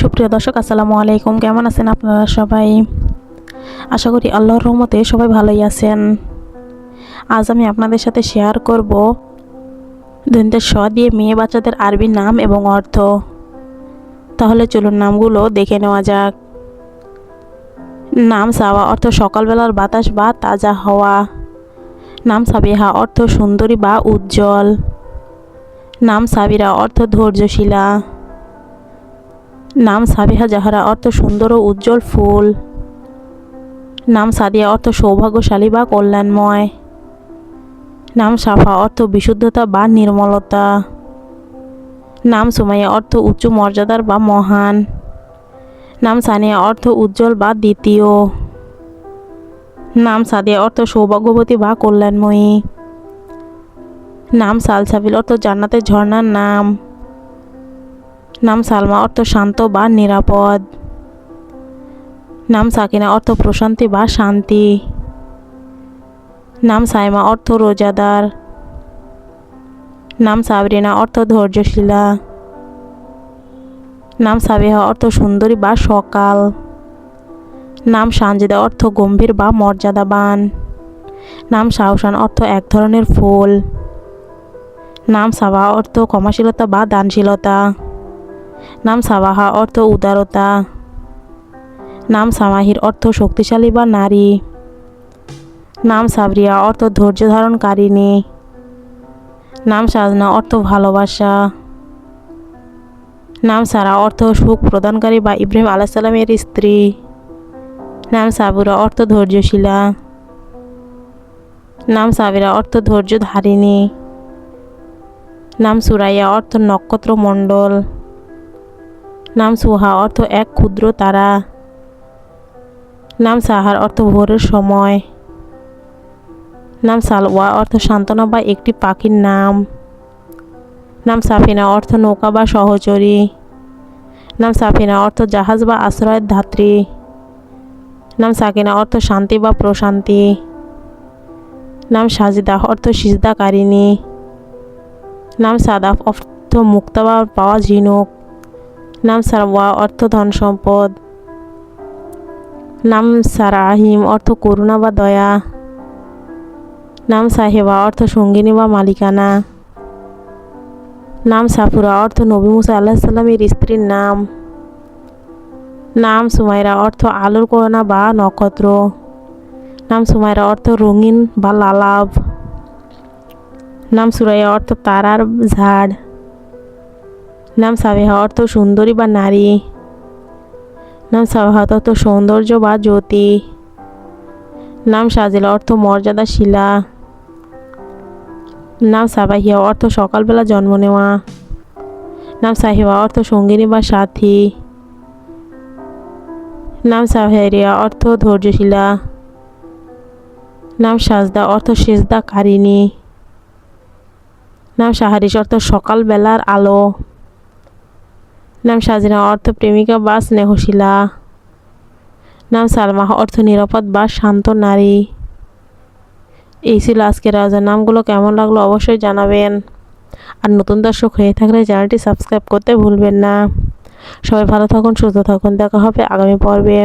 সুপ্রিয় দর্শক, আসসালামু আলাইকুম। কেমন আছেন আপনারা সবাই? আশা করি আল্লাহর রহমতে সবাই ভালোই আছেন। আজ আমি আপনাদের সাথে শেয়ার করব দন্তের স দিয়ে মেয়ে বাচ্চাদের আরবি নাম এবং অর্থ। তাহলে চলুন নামগুলো দেখে নেওয়া যাক। নাম সাওয়া অর্থ সকালবেলার বাতাস বা তাজা হওয়া। নাম সাবিহা অর্থ সুন্দরী বা উজ্জ্বল। নাম সাবিরা অর্থ ধৈর্যশীলা। নাম সাবিহা জাহারা, অর্থ সুন্দর ও উজ্জ্বল ফুল। নাম সাদিয়া, অর্থ সৌভাগ্যশালী বা কল্যাণময়। নাম সাফা, অর্থ বিশুদ্ধতা বা নির্মলতা। নাম সুমাইয়া, অর্থ উচ্চ মর্যাদার বা মহান। নাম সানিয়া, অর্থ উজ্জ্বল বা দ্বিতীয়। নাম সাদিয়া, অর্থ সৌভাগ্যবতী বা কল্যাণময়ী। নাম সালসাবিল, অর্থ জান্নাতের ঝর্ণার নাম। নাম সালমা, অর্থ শান্ত বা নিরাপদ। নাম সাকিনা, অর্থ প্রশান্তি বা শান্তি। নাম সাইমা, অর্থ রোজাদার। নাম সাবরিনা, অর্থ ধৈর্যশীলা। নাম সাবিহা, অর্থ সুন্দরী বা সকাল। নাম সানজিদা, অর্থ গম্ভীর বা মর্যাদাবান। নাম সাহসান অর্থ এক ধরনের ফুল। নাম সাবা, অর্থ ক্ষমাশীলতা বা দানশীলতা। নাম সাবাহা, অর্থ উদারতা। নাম সামাহির, অর্থ শক্তিশালী বা নারী। নাম সাবরিয়া, অর্থ ধৈর্য ধারণকারিণী। নাম সাজনা, অর্থ ভালোবাসা। নাম সারা, অর্থ সুখ প্রদানকারী বা ইব্রাহিম আলাইসাল্লামের স্ত্রী। নাম সাবুরা, অর্থ ধৈর্যশীলা। নাম সাবিরা, অর্থ ধৈর্য ধারিণী নাম সুরাইয়া, অর্থ নক্ষত্র মণ্ডল নাম সুহা, অর্থ এক ক্ষুদ্র তারা। নাম সাহার, অর্থ ভোরের সময়। নাম সালওয়া, অর্থ সান্ত্বনা বা একটি পাখির নাম। নাম সাফিনা, অর্থ নৌকা বা সহচরী। নাম সাফিনা, অর্থ জাহাজ বা আশ্রয়ের ধাত্রী। নাম সাকিনা, অর্থ শান্তি বা প্রশান্তি। নাম সাজিদা, অর্থ সিজদাকারিণী। নাম সাদাফ, অর্থ মুক্তা বা পাওয়া ঝিনুক। নাম সারওয়া অর্থ ধন সম্পদ। নাম সারাহিম অর্থ করুণা বা দয়া। নাম সাহেবা, অর্থ সঙ্গিনী বা মালিকানা। নাম সাফুরা, অর্থ নবী মুসা আল্লাহ সাল্লামের স্ত্রীর নাম। নাম সুমাইরা, অর্থ আলোর করোনা বা নক্ষত্র। নাম সুমাইরা, অর্থ রঙিন বা লালাভ নাম সুরাইয়া, অর্থ তারার ঝাড়। নাম সাবিহা অর্থ সুন্দরী বা নারী। নাম সাবাহাত অর্থ সৌন্দর্য বা জ্যোতি। নাম সাজিলা অর্থ মর্যাদা, শিলা। নাম সাবাহিয়া অর্থ সকালবেলা জন্ম নেওয়া। নাম সাহিবা অর্থ সঙ্গিনী বা সাথী। নাম সাহেরিয়া অর্থ ধৈর্যশীলা। নাম সাজদা অর্থ সেজদা কারিনী নাম সাহারিস অর্থ সকালবেলার আলো। নাম সাজিনা অর্থ প্রেমিকা বা স্নেহশীলা। নাম সালমাহ অর্থ নিরাপদ বা শান্ত নারী। এই ছিল আজকের রাজার নামগুলো, কেমন লাগল অবশ্যই জানাবেন। আর নতুন দর্শক হয়ে থাকলে চ্যানেলটি সাবস্ক্রাইব করতে ভুলবেন না। সবাই ভালো থাকুন, সুস্থ থাকুন, দেখা হবে আগামী পর্বে।